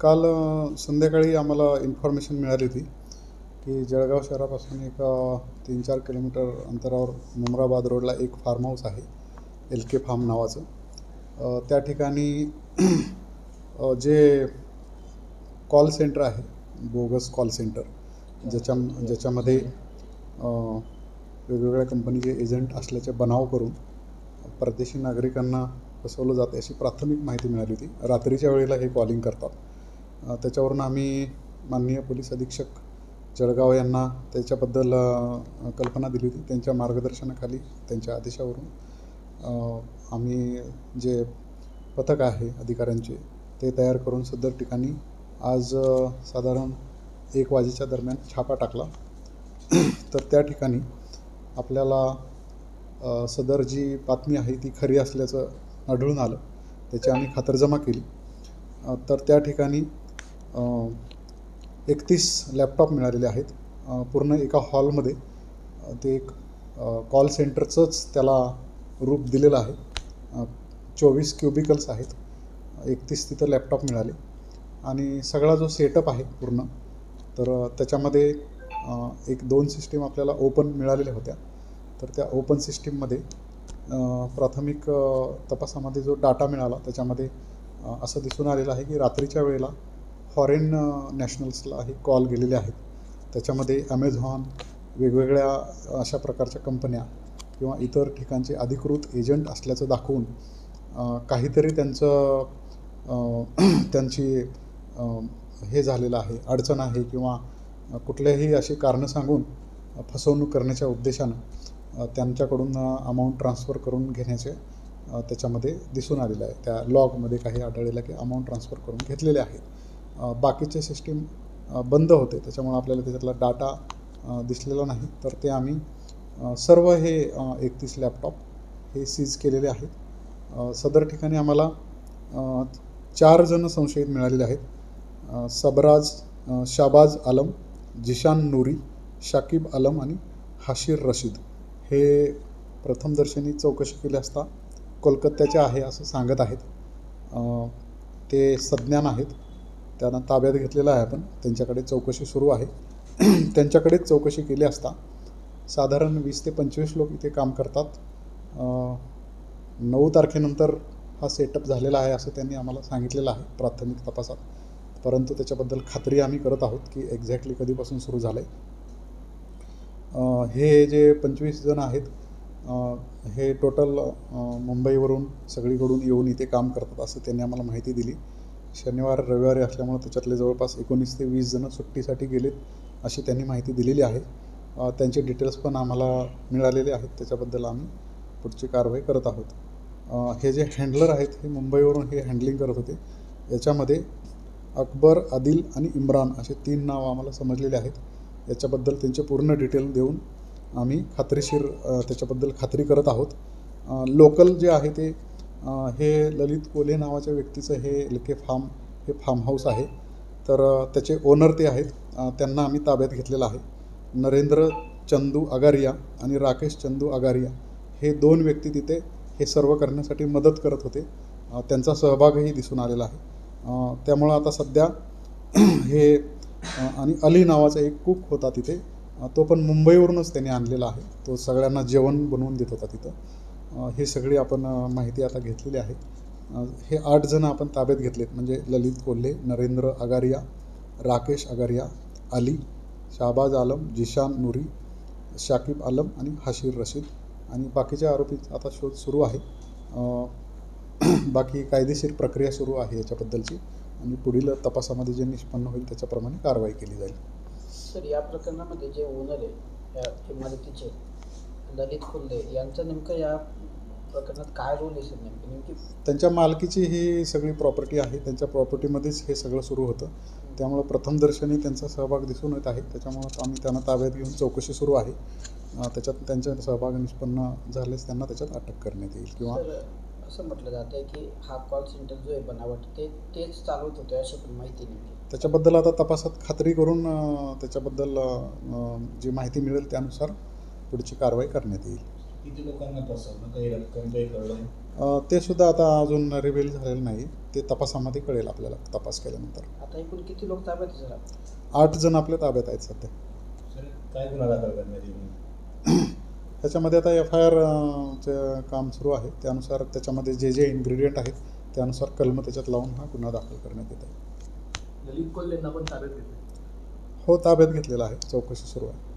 काल संध्याकाळी आम्हाला इन्फॉर्मेशन मिळाली होती की जळगाव शहरापासून एक तीन चार किलोमीटर अंतरावर मुमराबाद रोडला एक फार्म हाऊस आहे एल के फार्म नावाचं. त्या ठिकाणी जे कॉल सेंटर आहे बोगस कॉल सेंटर ज्याच्या ज्याच्यामध्ये वेगवेगळ्या कंपनीचे एजंट असल्याचे बनाव करून परदेशी नागरिकांना फसवलं जाते अशी प्राथमिक माहिती मिळाली होती. रात्रीच्या वेळेला हे कॉलिंग करतात. त्याच्यावरून आम्ही माननीय पोलीस अधीक्षक जळगाव यांना त्याच्याबद्दल कल्पना दिली होती. त्यांच्या मार्गदर्शनाखाली त्यांच्या आदेशावरून आम्ही जे पथक आहे अधिकाऱ्यांचे ते तयार करून सदर ठिकाणी आज साधारण एक वाजेच्या दरम्यान छापा टाकला. तर त्या ठिकाणी आपल्याला सदर जी बातमी आहे ती खरी असल्याचं आढळून आलं. त्याची आम्ही खातरजमा केली. तर त्या ठिकाणी एकतीस लॅपटॉप मिळालेले आहेत. पूर्ण एका हॉलमध्ये ते एक कॉल सेंटरचंच त्याला रूप दिलेलं आहे. चोवीस क्युबिकल्स आहेत. एकतीस तिथं लॅपटॉप मिळाले. आणि सगळा जो सेटअप आहे पूर्ण तर त्याच्यामध्ये एक दोन सिस्टीम आपल्याला ओपन मिळालेल्या होत्या. तर त्या ओपन सिस्टीममध्ये प्राथमिक तपासामध्ये जो डाटा मिळाला त्याच्यामध्ये असं दिसून आलेलं आहे की रात्रीच्या वेळेला फॉरेन नॅशनल्सला हे कॉल गेलेले आहेत. त्याच्यामध्ये ॲमेझॉन वेगवेगळ्या अशा प्रकारच्या कंपन्या किंवा इतर ठिकाणचे अधिकृत एजंट असल्याचं दाखवून काहीतरी त्यांचं त्यांची हे झालेलं आहे अडचण आहे किंवा कुठल्याही अशी कारणं सांगून फसवणूक करण्याच्या उद्देशानं त्यांच्याकडून अमाऊंट ट्रान्सफर करून घेण्याचे त्याच्यामध्ये दिसून आलेलं आहे. त्या लॉगमध्ये काही आढळलेलं की अमाऊंट ट्रान्सफर करून घेतलेले आहेत. बाकीचे सिस्टीम बंद होते. त्याच्यामुळे आपल्याला त्याच्यातला डाटा दिसलेला नाही. तर ते आम्ही सर्व हे एकतीस लॅपटॉप हे सीज केलेले आहेत. सदर ठिकाणी आम्हाला चार जण संशयित मिळालेले आहेत. सबराज शाबाज आलम जिशान नूरी शाकिब आलम आणि हाशीर रशीद. हे प्रथमदर्शनी चौकशी केली असता कोलकात्याचे आहे असं सांगत आहेत. ते सज्ञान आहेत. त्यांना ताब्यात घेतलेलं आहे आपण. त्यांच्याकडे चौकशी सुरू आहे. त्यांच्याकडेच चौकशी केली असता साधारण वीस ते पंचवीस लोक इथे काम करतात. नऊ तारखेनंतर हा सेटअप झालेला आहे असं त्यांनी आम्हाला सांगितलेलं आहे प्राथमिक तपासात. परंतु त्याच्याबद्दल खात्री आम्ही करत आहोत की एक्झॅक्टली कधीपासून सुरू झालं आहे हे जे पंचवीस जण आहेत हे टोटल मुंबईवरून सगळीकडून येऊन इथे काम करतात असं त्यांनी आम्हाला माहिती दिली. शनिवार रविवारी असल्यामुळे त्याच्यातले जवळपास एकोणीस ते वीस जणं सुट्टीसाठी गेलेत अशी त्यांनी माहिती दिलेली आहे. त्यांचे डिटेल्स पण आम्हाला मिळालेले आहेत त्याच्याबद्दल आम्ही पुढची कारवाई करत आहोत. हे जे हँडलर आहेत हे मुंबईवरून हे हँडलिंग करत होते. याच्यामध्ये अकबर आदिल आणि इम्रान असे तीन नाव आम्हाला समजलेले आहेत. याच्याबद्दल त्यांचे पूर्ण डिटेल देऊन आम्ही खात्रीशीर त्याच्याबद्दल खात्री करत आहोत. लोकल जे आहे ते हे ललित कोल्हे नावाच्या व्यक्तीचं हे एल के फार्म हे फार्म हाऊस आहे. तर त्याचे ओनर ते आहेत. त्यांना आम्ही ताब्यात घेतलेलं आहे. नरेंद्र चंदू अगारिया आणि राकेश चंदू अगारिया हे दोन व्यक्ती तिथे हे सर्व करण्यासाठी मदत करत होते. त्यांचा सहभागही दिसून आलेला आहे. त्यामुळं आता सध्या हे आणि अली नावाचा एक कुक होता तिथे. तो पण मुंबईवरूनच त्याने आणलेला आहे. तो सगळ्यांना जेवण बनवून देत होता तिथं. हे सगळी आपण माहिती आता घेतलेली आहे. हे आठ जण आपण ताब्यात घेतलेत. म्हणजे ललित कोल्हे नरेंद्र अगारिया राकेश अगारिया अली शाहबाज आलम जिशान नुरी शाकिब आलम आणि हाशीर रशीद. आणि बाकीच्या आरोपी आता शोध सुरू आहे. बाकी कायदेशीर प्रक्रिया सुरू आहे याच्याबद्दलची. आणि पुढील तपासामध्ये जे निष्पन्न होईल त्याच्याप्रमाणे कारवाई केली जाईल. सर या प्रकरणामध्ये जे ओनर आहे या इमारतीचे ललित खुल्ले यांचं नेमकं या प्रकरणात काय रोल आहे सर नेमकं? नेमकी त्यांच्या मालकीची ही सगळी प्रॉपर्टी आहे. त्यांच्या प्रॉपर्टीमध्येच हे सगळं सुरू होतं. त्यामुळं प्रथमदर्शनी त्यांचा सहभाग दिसून येत आहे. त्याच्यामुळं आम्ही त्यांना ताब्यात घेऊन चौकशी सुरू आहे. त्याच्यात त्यांचा सहभाग निष्पन्न झाल्यास त्यांना त्याच्यात अटक करण्यात येईल किंवा असं म्हटलं जातं आहे की हा कॉल सेंटर जो आहे बनावट ते तेच चालवत होते अशी पण माहिती नाही त्याच्याबद्दल आता तपासात खात्री करून अं, त्याच्याबद्दल अं, जी माहिती मिळेल त्यानुसार पुढची कारवाई करण्यात येईल. किती लोकांना फसवणं काही रक्कम काही कळलं अ, ते सुद्धा आता अजून रिव्हील झालेलं नाही. ते तपासामध्ये कळेल आपल्याला तपास केल्यानंतर. आता एकूण किती लोक ताब्यात आहे सर? आठ जण आपल्या ताब्यात आहेत सध्या. सर काय गुन्हा दाखल करण्यात येईल त्याच्यामध्ये आता एफ आय आरचं काम सुरू आहे. त्यानुसार त्याच्यामध्ये जे जे इन्ग्रेडियंट आहेत त्यानुसार कलम त्याच्यात लावून हा गुन्हा दाखल करण्यात येत आहे. ललित कोल्हेंना पण ताब्यात घेतलं हो ताब्यात घेतलेला आहे. चौकशी सुरू आहे.